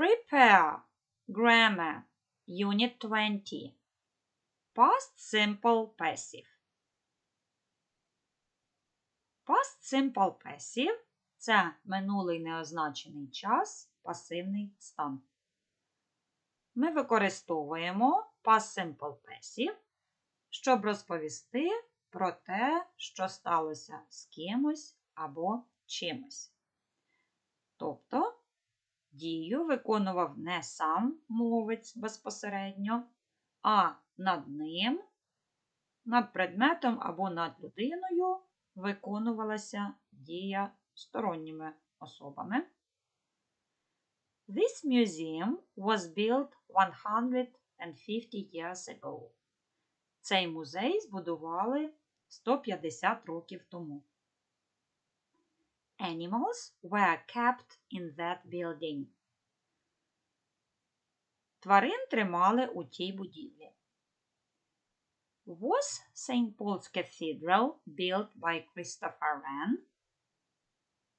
Prepare Grammar Unit 20 Past Simple Passive Past Simple Passive це минулий неозначений час, пасивний стан. Ми використовуємо Past Simple Passive, щоб розповісти про те, що сталося з кимось або чимось. Тобто дію виконував не сам мовець безпосередньо, а над ним, над предметом або над людиною виконувалася дія сторонніми особами. This museum was built 150 years ago. Цей музей збудували 150 років тому. Animals were kept in that building. Тварин тримали у тій будівлі. Was St. Paul's Cathedral built by Christopher Wren?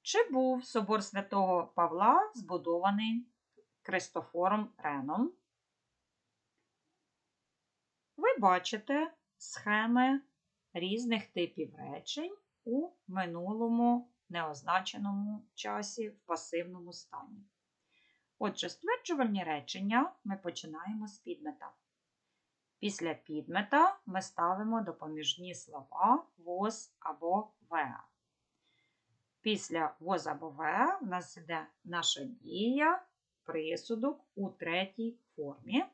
Чи був собор святого Павла збудований Кристофором Реном? Ви бачите схеми різних типів речень у минулому неозначеному часі в пасивному стані. Отже, стверджувальні речення ми починаємо з підмета. Після підмета ми ставимо допоміжні слова was або were. Після was або were в нас йде наша дія, присудок у третій формі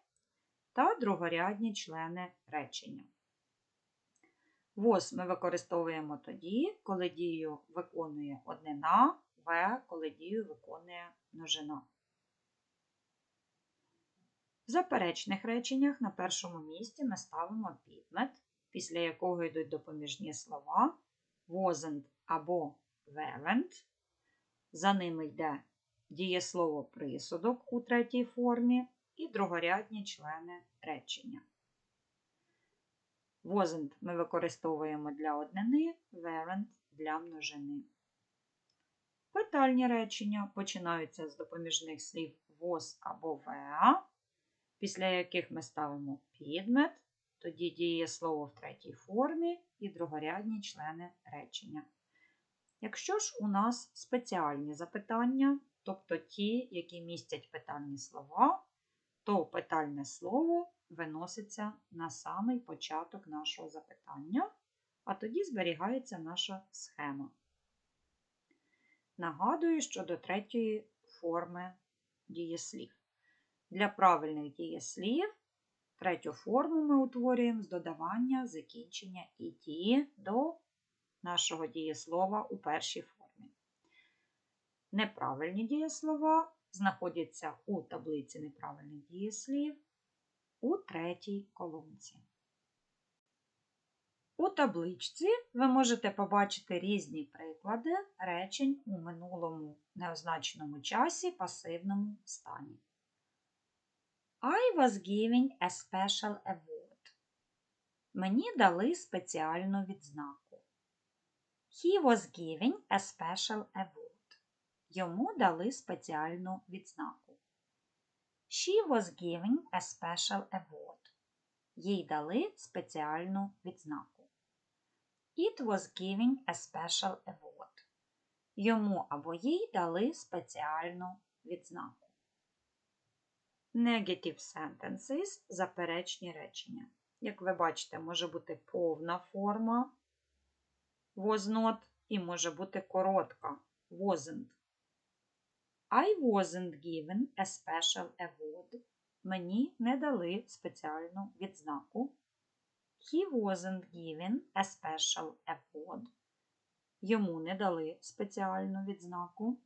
та другорядні члени речення. Was ми використовуємо тоді, коли дію виконує однина, В, коли дію виконує множина. В заперечних реченнях на першому місці ми ставимо підмет, після якого йдуть допоміжні слова wasn't або weren't. За ними йде дієслово присудок у третій формі і другорядні члени речення. Wasn't ми використовуємо для однини, weren't для множини. Питальні речення починаються з допоміжних слів was або were, після яких ми ставимо підмет, тоді діє слово в третій формі і другорядні члени речення. Якщо ж у нас спеціальні запитання, тобто ті, які містять питальні слова, то питальне слово виноситься на самий початок нашого запитання, а тоді зберігається наша схема. Нагадую, що до третьої форми дієслів. Для правильних дієслів третю форму ми утворюємо з додавання закінчення і дії до нашого дієслова у першій формі. Неправильні дієслова знаходяться у таблиці неправильних дієслів третій колонці. У табличці ви можете побачити різні приклади речень у минулому неозначеному часі пасивному стані. I was giving a special award. Мені дали спеціальну відзнаку. He was giving a special award. Йому дали спеціальну відзнаку. She was giving a special award. Їй дали спеціальну відзнаку. It was giving a special award. Йому або їй дали спеціальну відзнаку. Negative sentences заперечні речення. Як ви бачите, може бути повна форма was not і може бути коротка wasn't. I wasn't given a special award. Мені не дали спеціальну відзнаку. He wasn't given a special award. Йому не дали спеціальну відзнаку.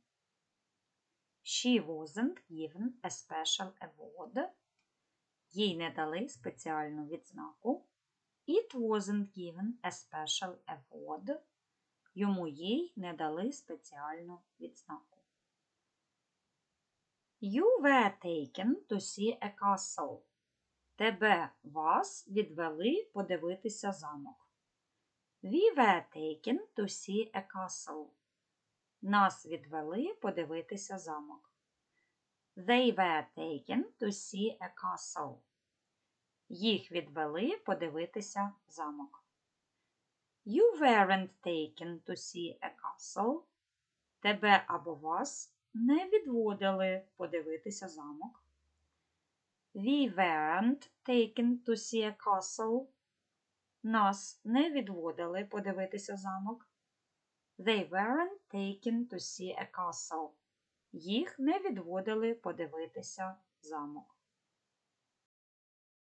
She wasn't given a special award. Їй не дали спеціальну відзнаку. It wasn't given a special award. Йому їй не дали спеціальну відзнаку. You were taken to see a castle. Тебе вас відвели подивитися замок. We were taken to see a castle. Нас відвели подивитися замок. They were taken to see a castle. Їх відвели подивитися замок. You weren't taken to see a castle. Тебе або вас не відводили подивитися замок. We weren't taken to see a castle. Нас не відводили подивитися замок. They weren't taken to see a castle. Їх не відводили подивитися замок.